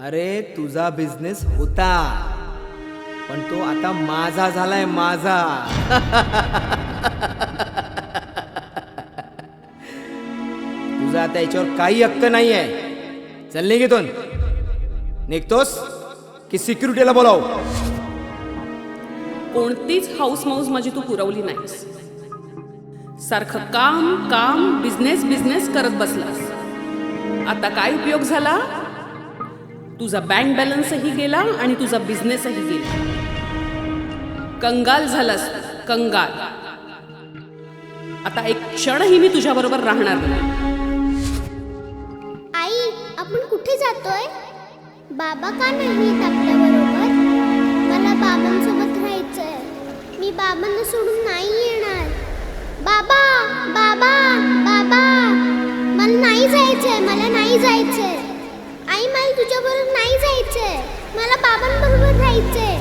अरे तुझा बिझनेस होता. पण तो आता माझा झालाय माझा. तुझा आता याच्यावर काही हक्क नाही आहे चल निघेतून. निघतोस? की सिक्युरिटीला बोलाव? कोणतीच हाऊस माऊस माझी तू पुरवली नाहीस. सारखं काम काम बिझनेस बिझनेस करत बसलास. आता काय उपयोग झाला? तुझा बँक बॅलन्सही गेला आणि तुझा बिझनेसही गेला. कंगाल झालास कंगाल. आता एक क्षणही मी तुझ्याबरोबर राहणार नाही. आई आपण कुठे जातोय? बाबा का नाही आपल्या बरोबर? मला बाबांसोबत राहायचंय. मी बाबांना सोडून नाही येणार. बाबा बाबा बाबा. मला नाही जायचंय मला नाही जायचंय. तुझ्याबरोबर नाही जायचंय. मला बाबांबरोबर राहायचंय.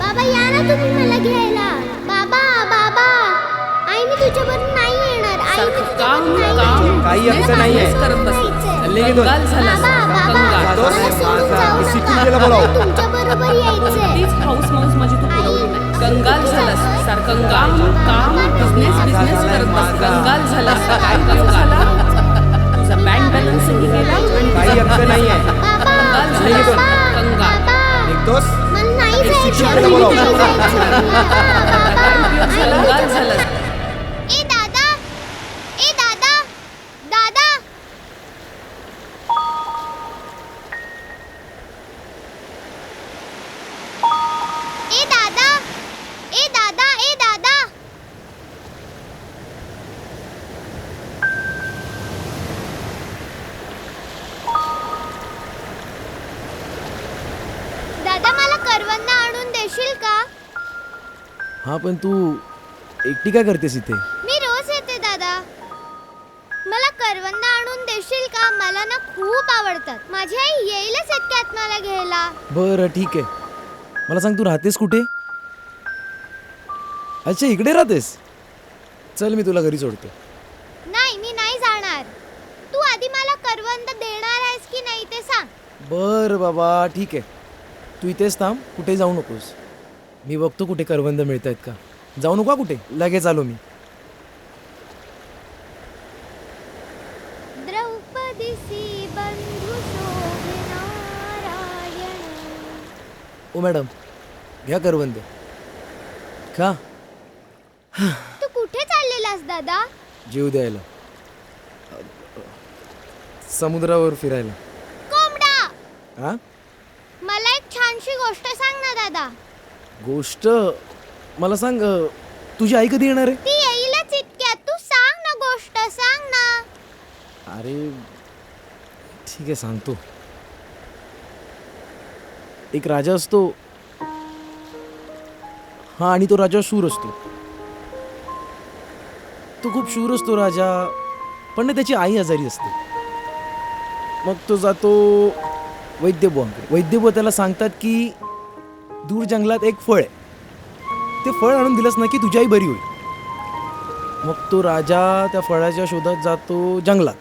बाबा या ना तुम्ही मला घ्यायला. बाबा बाबा. आई मी तुझ्याबरोबर नाही येणार. आई मी सारखं काम तुझ्याबरोबर नाही काम. येणार. काही अर्थ नाहीये. करत बसलास चल निघेतून कंगाल झालास बाबा बाबा. कंगाल मला सोडून माझा जाऊ नका. सिक्युरिटीला बोलाव. मला तुमच्या बरोबर यायचंय. तीच हाऊस माऊस माझी तू नाही. कंगाल झालास सारखं काम काम बिझनेस बिझनेस करत बस कंगाल झालास काय झाला? तुझा बँक बॅलन्सही गेला? आणि काही हक्क नाही आहे बाबा कंगाल निघेतून. झालास कंगाल बाबा दादा मला करवंद आणून देशील का? हा पण तू एकटी काय करतेस इथे? मी रोज येते दादा. मला करवंद आणून देशील का? मला ना खूप आवडतात. माझी आई येईलच इतक्यात मला घ्यायला. बरं ठीक आहे. मला सांग तू राहतेस कुठे? अच्छा इकडे राहतेस? चल मी तुला घरी सोडतो. नाही मी नाही जाणार. तू आधी मला करवंद देणार आहेस की नाही ते सांग. बरं बाबा ठीक आहे. तू इथेच थांब कुठे जाऊ नकोस. मी बघतो कुठे करवंद मिळत आहेत का. जाऊ नको कुठे लगेच आलो मी. द्रौपदीसी बंधू ओ मॅडम घ्या करवंद. खा. तू कुठे चाललेलास दादा? जीव द्यायला. समुद्रावर फिरायला. कोंबडा! हा मला एक छानशी गोष्ट सांग ना दादा. गोष्ट? मला सांग अ, तुझी आई कधी येणार आहे? ती येईलच इतक्यात. तू सांग ना गोष्ट सांग ना. अरे ठीक आहे सांगतो. एक राजा असतो. हा आणि तो राजा शूर असतो. तो खूप शूर असतो राजा पण ना त्याची आई आजारी असते. मग तो जातो वैद्यबुवांकडे वैद्यबुवा त्याला सांगतात की दूर जंगलात एक फळ आहे. ते फळ आणून दिलंस ना की तुझ्याही बरी होईल. मग तो राजा त्या फळाच्या शोधात जातो जंगलात.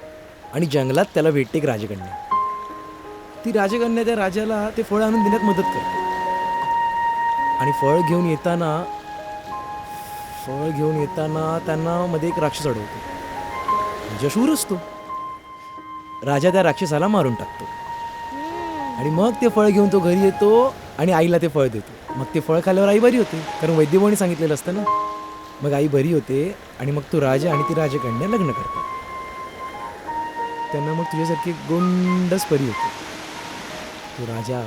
आणि जंगलात त्याला भेटते एक राजकन्या. ती राजकन्या त्या राजाला ते फळ आणून देण्यात मदत करते. आणि फळ घेऊन येताना फळ घेऊन येताना त्यांना मध्ये एक राक्षस अडवतो जशूर असतो. राजा त्या राक्षसाला मारून टाकतो. आणि मग ते फळ घेऊन तो घरी येतो आणि आईला ते फळ देतो. मग ते फळ खाल्ल्यावर आई बरी होते कारण वैद्यभावाने सांगितलेलं असतं ना. मग आई बरी होते आणि मग तो राजा आणि ती राजकन्या लग्न करतात. त्यांना मग तुझ्यासारखी गोंडस परी होते. तो राजा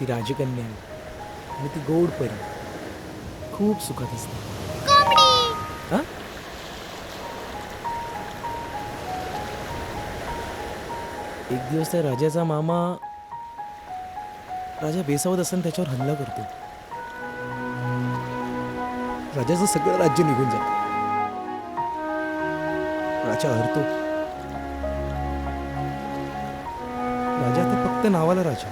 ती राजकन्या आणि ती गोड परी खूप सुखात असते हा? एक दिवस त्या राजाचा मामा राजा बेसावत असताना त्याच्यावर हल्ला करतो राजाचं सगळं राज्य निघून जात. राजा हरतो. राजा आता फक्त नावाला राजा.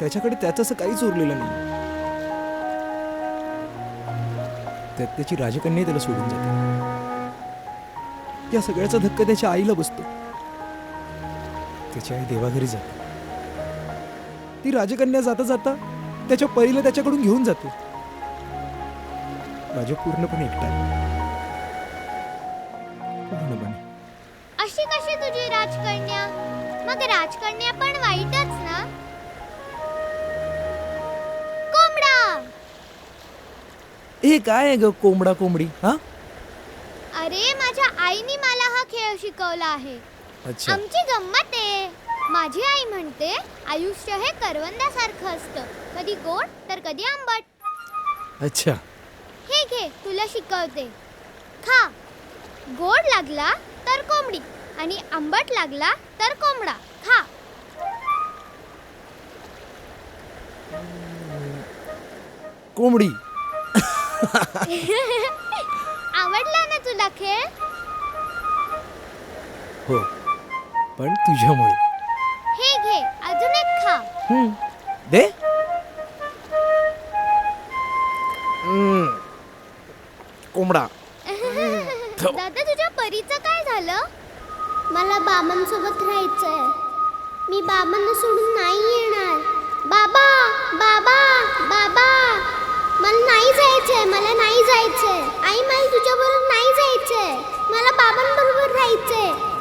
त्याच्याकडे त्याचं असं काहीच उरलेलं नाही. त्यात त्याची राजकन्या त्याला सोडून जाते. या सगळ्याचा धक्का त्याच्या आईला बसतो. त्याची आई देवाघरी जाते. ती राजकन्या जाता जाता त्याच्या परीला त्याच्याकडून घेऊन जाते. राजा पूर्णपणे एकटा आहे. पूर्णपणे अशी कशी तुझी राजकन्या? मग राजकन्या पण वाईटच ना? कोंबडा! हे काय आहे ग कोंबडा कोंबडी हा? अरे माझ्या आईने मला हा खेळ शिकवला आहे. अच्छा. आमची गंमत आहे. माझी आई म्हणते आयुष्य हे करवंदासारखं असतं. कधी गोड तर कधी आंबट. अच्छा. हे घे तुला शिकवते. खा. गोड लागला तर कोंबडी. आणि आंबट लागला तर कोंबडा. खा. कोंबडी. आवडला ना तुला खेळ? हो. पण तुझ्यामुळे. दे. हम्म. कोंबडा. दादा तुझ्या परीचं काय झालं? मला बाबांसोबत राहायचंय. मी बाबांना सोडून नाही येणार. बाबा बाबा बाबा. मला नाही जायचंय मला नाही जायचंय. आई मला तुझ्याबरोबर नाही जायचंय. मला बाबांबरोबर राहायचंय.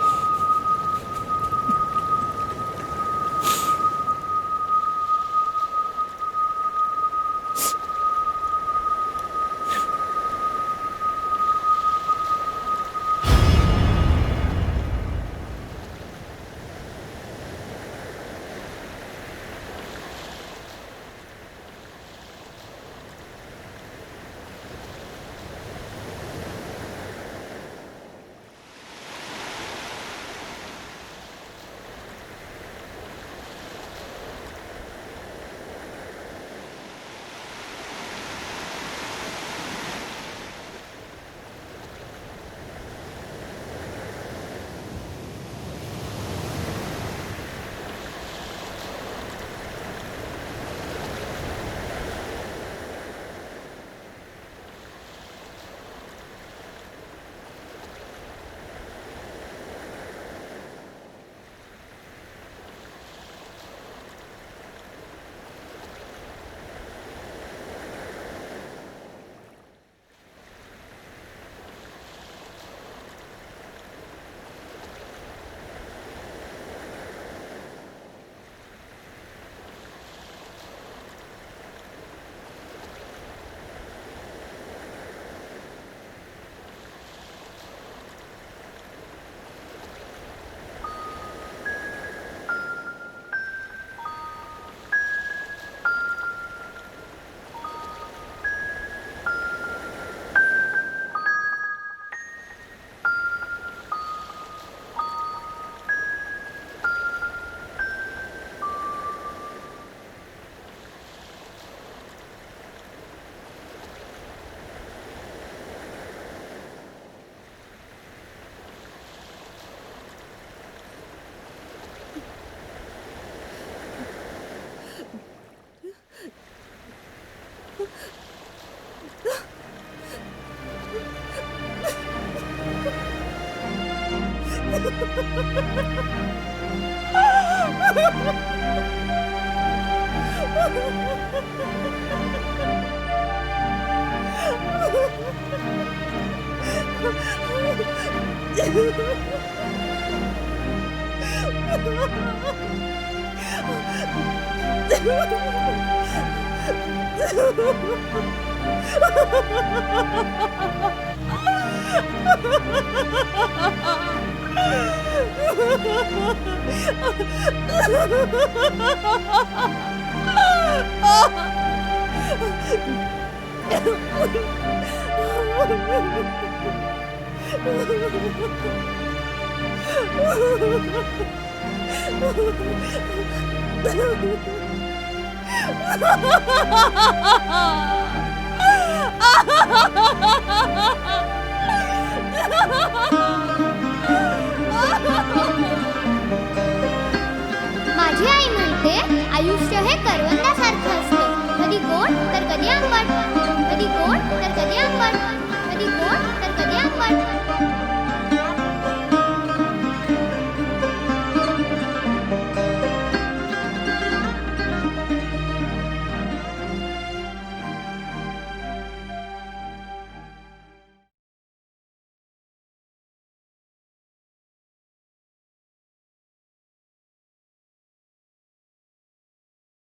Ha ha ha ha ha ha! Ha ha ha ha ha!